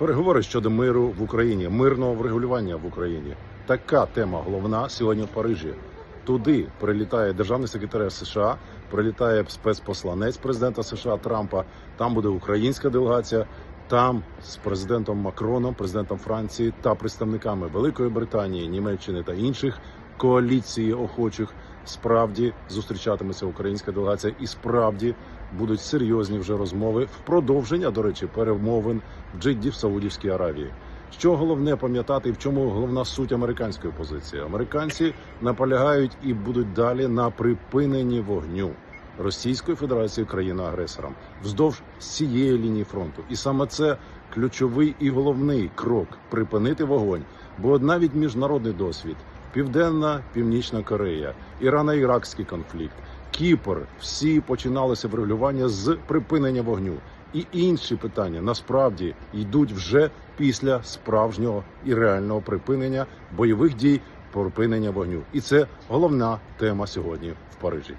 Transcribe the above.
Переговори щодо миру в Україні, мирного врегулювання в Україні. Така тема головна сьогодні в Парижі. Туди прилітає державний секретар США, прилітає спецпосланець президента США Трампа. Там буде українська делегація. Там з президентом Макроном, президентом Франції та представниками Великої Британії, Німеччини та інших коаліції охочих справді зустрічатиметься українська делегація, і справді будуть серйозні вже розмови в продовження, до речі, перемовин в Джидді в Саудівській Аравії. Що головне пам'ятати, і в чому головна суть американської позиції? Американці наполягають і будуть далі на припиненні вогню Російської Федерації країна-агресором вздовж цієї лінії фронту. І саме це ключовий і головний крок припинити вогонь. Бо навіть міжнародний досвід, Південна Північна Корея, Ірано-Іракський конфлікт, Кіпр всі починалися врегулювання з припинення вогню. І інші питання насправді йдуть вже після справжнього і реального припинення бойових дій, припинення вогню. І це головна тема сьогодні в Парижі.